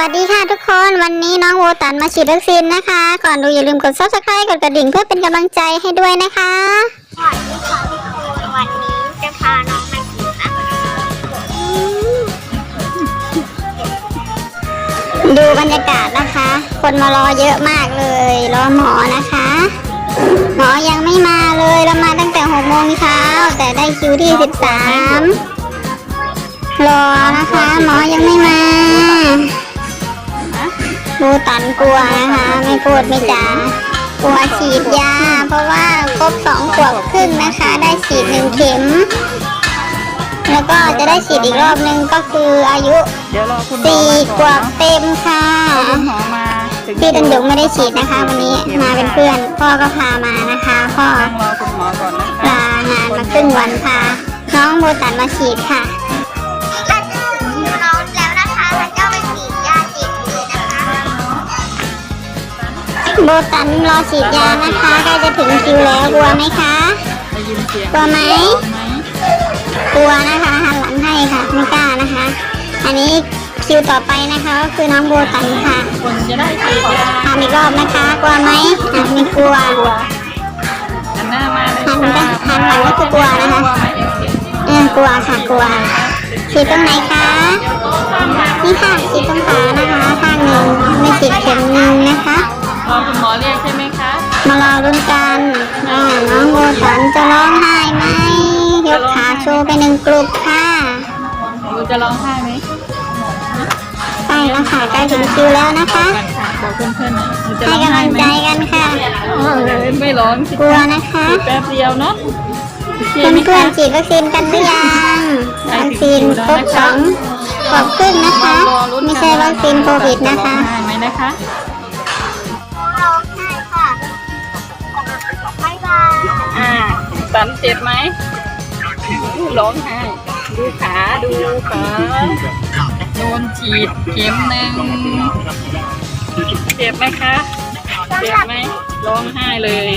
วัสดีค่ะทุกคนวันนี้น้องโวตันมาฉีดวัคซีนนะคะ ก่อนดูอย่าลืมกด subscribe กดกระดิ่งเพื่อเป็นกำลังใจให้ด้วยนะคะสวัสดีค่ะทุกคนวันนี้จะพาน้องมากินนะคะดูบรรยากาศนะคะ คนมารอเยอะมากเลยรอหมอนะคะ หมอยังไม่มาเลยเรามาตั้งแต่หกโมงเช้าแต่ได้คิวที่สิบสามรอนะคะ หมอยังไม่มา ดูตันกลัวนะคะ ไม่พูดไม่จากลัวฉีดยา เพราะว่าครบสองขวบครึ่งนะคะ ได้ฉีดหนึ่งเข็ม แล้วก็จะได้ฉีดอีกรอบนึงก็คืออายุเดี๋ยวรอคุณหมอสี่มาขก่วอนบเนาะเต็มค่ะคุณหมอมาถึงพี่ตันยงไม่ได้ฉีดนะคะ วันนี้มาเป็นเพื่อนพ่อก็พามานะคะพ่อนั่งรอคุณหมอก่อนนะคะลางานมาครึ่งวันพาน้องโบตันมาฉีดค่ะ โบตันรอฉีดยานะคะใกล้จะถึงคิวแล้วกลัวไหมคะได้ยินเสียงกลัวไหมร้องไหมกลัวนะคะหันหลังให้ค่ะไม่กล้านะคะ อันนี้คิวต่อไปนะคะก็คือน้องโบตันค่ะคนจะได้ฉีดยาทำอีกรอบนะคะกลัวไหมอะไม่กลัวหันหน้ามาเลยหันค่ะหันหลังก็คือกลัวนะคะเออกลัวค่ะกลัวฉีดตรงไหนคะนี่ค่ะฉีดตรงขานะคะข้างหนึ่งไม่ฉีดเข็มหนึ่งนะคะ รอคุณหมอเรียกใช่ไหมคะ มารอรุนกันอ่าน้องโบตันจะร้องไห้ไหมยกขาโชว์ไปหนึ่งกลุ่มค่ะดูจะร้องไห้ไหมใกล้แล้วค่ะใกล้ถึงคิวแล้วนะคะ กันค่ะบอกเพื่อนๆหน่อยดูจะให้ร้องกำไห้ลังไหมใจกันค่ะ เออไม่ร้องสิกลัวนะคะ แป๊บเดียวเนาะโอเคเพื่อนไหมเพื่อคะ นๆฉีดวัคซีนกันหรือยังวัคซีนครบสองขอบครึ่งนะคะรอลุ้นไม่กันใช่วัคซีนโควิดนะคะจร้องไห้ไหมนะคะ ตันเจ็บไหมร้องไห้ดูขาดูขาโดนฉีดเข็มหนึ่งเจ็บไหมคะเจ็บไหมร้องไห้เลย